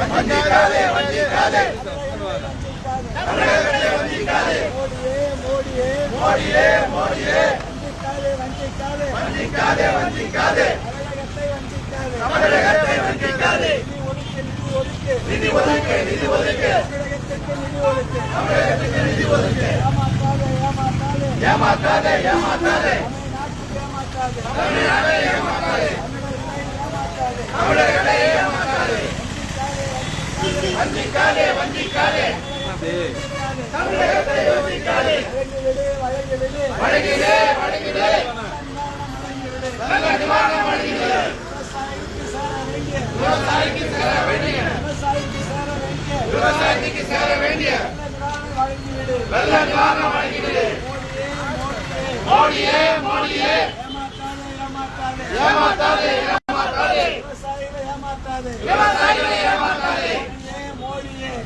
வஞ்சிக்காதே வஞ்சிக்காதே. தமிழகத்தை வஞ்சிக்காதே. மோடியே மோடியே. வஞ்சிக்காதே வஞ்சிக்காதே. தமிழகத்தை வஞ்சிக்காதே. ஏமாத்தாதே ஏமாத்தாதே தமிழ்நாடை ஏமாத்தாதே தமிழர்களை ஏமாத்தாதே வஞ்சிக்காதே வஞ்சிக்காதே தமிழகத்தை வழங்கிலே நல்ல நிவாரணம் வழங்கிலே மோடியே மோடியே ஏமாத்தாதே ஏமாத்தாதே விவசாயிகளை ஏமாத்தாதே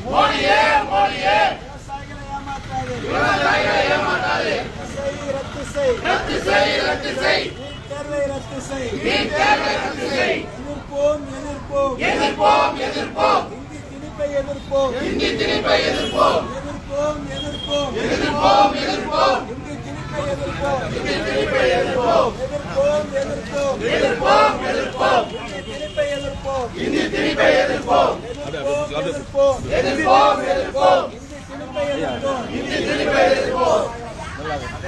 மோடியே மோடியே விவசாயிகளை ஏமாத்தாதே ரத்து செய் ரத்து செய் நீட் தேர்வை ரத்து செய் எதிர்ப்போம் எதிர்ப்போம். எதிர்ப்போம் எதிர்ப்போம். இந்தி திணிப்பை எதிர்ப்போம். எதிர்ப்போம். எதிர்ப்போம் எதிர்ப்போம். எதிர்ப்போம் இந்தி திணிப்பை எதிர்ப்போம். இந்தி திணிப்பை எதிர்ப்போம். எதிர்ப்போம் எதிர்ப்போம். எதிர்ப்போம் எதிர்ப்போம். இந்தி திணிப்பை எதிர்ப்போம். இந்தி திணிப்பை எதிர்ப்போம். எதிர்ப்போம் எதிர்ப்போம். இந்தி திணிப்பை எதிர்ப்போம். இந்தி திணிப்பை எதிர்ப்போம்.